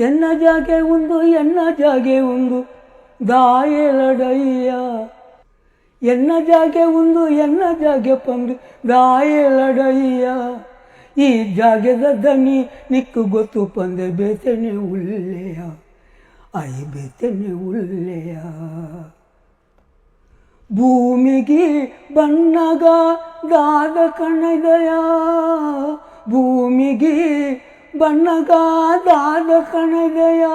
ಎನ್ನ ಜಾಗೆ ಉಂದು ಎನ್ನ ಜಾಗೆ ಉಂದು ದಾಯೇಲಡಯ್ಯ. ಎನ್ನ ಜಾಗೆ ಉಂದು ಎನ್ನ ಜಾಗೆ ಪಂದು ದಾಯೇಲಡಯ್ಯ. ಈ ಜಾಗದ ದನಿ ನಿಕ್ಕು ಗೊತ್ತು ಪಂದೆ ಬೇತನೆ ಉಳ್ಳೆಯ ಐ ಬೇತನೆ ಉಳ್ಳೆಯ ಭೂಮಿಗೆ ಬಣ್ಣಗ ದಾದ ಕಣದಯ, ಭೂಮಿಗೆ ಬಣ್ಣಗ ದಾದ ಕಣದಯ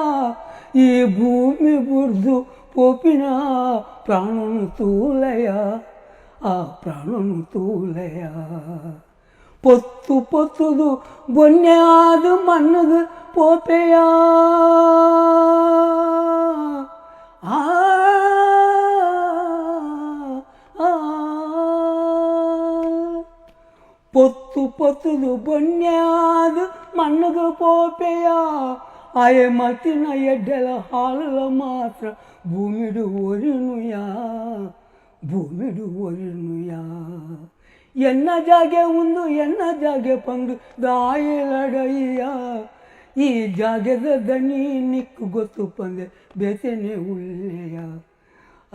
ಈ ಭೂಮಿ ಬುರ್ದು ಪೋಪಿನ ಪ್ರಾಣನು ತೂಲಯ ಆ ಪ್ರಾಣನು ತೂಲಯ ಪೊತ್ತು ಪೊತ್ತುದು ಬೊನ್ಯಾದು ಮಣ್ಣದು ಪೋಪೆಯ ಆ పొత్తు పొత్తులు బొన్యాదు మన్నుగు పోపెయా ఆయ మతిన ఎడ్డల హాలుల మాత్ర భూమిడు ఒరినుయా భూమిడు ఒరినుయా ఎన్న జాగే ఉందు ఎన్న జాగే పండు దాయలడయ్యా ಈ ಜಾಗದ ದನಿ ನಿಕ್ಕು ಗೊತ್ತು ಪಂದೆ ಬೆತೆನೆ ಉಳ್ಳೆಯ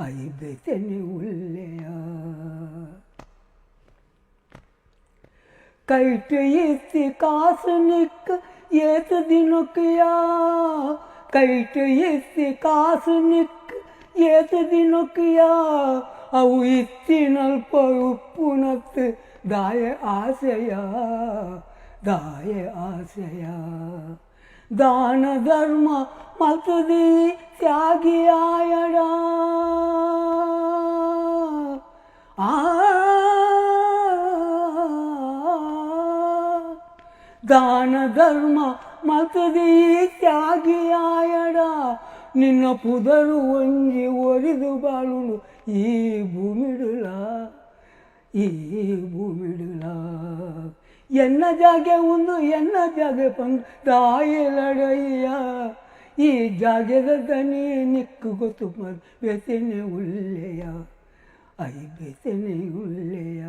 ಐ ಬೆತೆನೆ ಉಳ್ಳೆಯ ಕೈಟ್ ಎತ್ತಿ ಕಾಸು ನಿಕ್ಕ ಏತು ದಿನಕ್ಕಿಯಾ ಕೈಟ್ ಎತ್ತಿ ಕಾಸು ನಿಕ್ಕ ಏತು ದಿನಕ್ಕಿಯಾ ಅವು ಇತ್ತಿನಲ್ಪ ಉಪ್ಪುನತ್ತು ದಾಯ ಆಸೆಯ ದಾಯ ಆಸೆಯ ದಾನ ಧರ್ಮ ಮತದಿ ತ್ಯಾಗಿಯಾಯಡ ದಾನ ಧರ್ಮ ಮತದಿ ತ್ಯಾಗಿಯಾಯಡ ನಿನ್ನ ಪುದರು ಒಂಜಿ ಒರಿದು ಬಾಳುನು ಈ ಭೂಮಿಡುಲ ಈ ಭೂಮಿಡುಲ. ಎನ್ನ ಜಾಗೆ ಒಂದು ಎನ್ನ ಜಾಗೆ ಪಂದ್ ತಾಯಿ ಲಡಯ್ಯ. ಈ ಜಾಗದ ದನಿ ನಿಕ್ಕು ಗೊತ್ತು ಮದ್ ಬೆಸೆನೆ ಉಳ್ಳೆಯ ಐ ಬೆಸೆನೆ ಉಳ್ಳೆಯ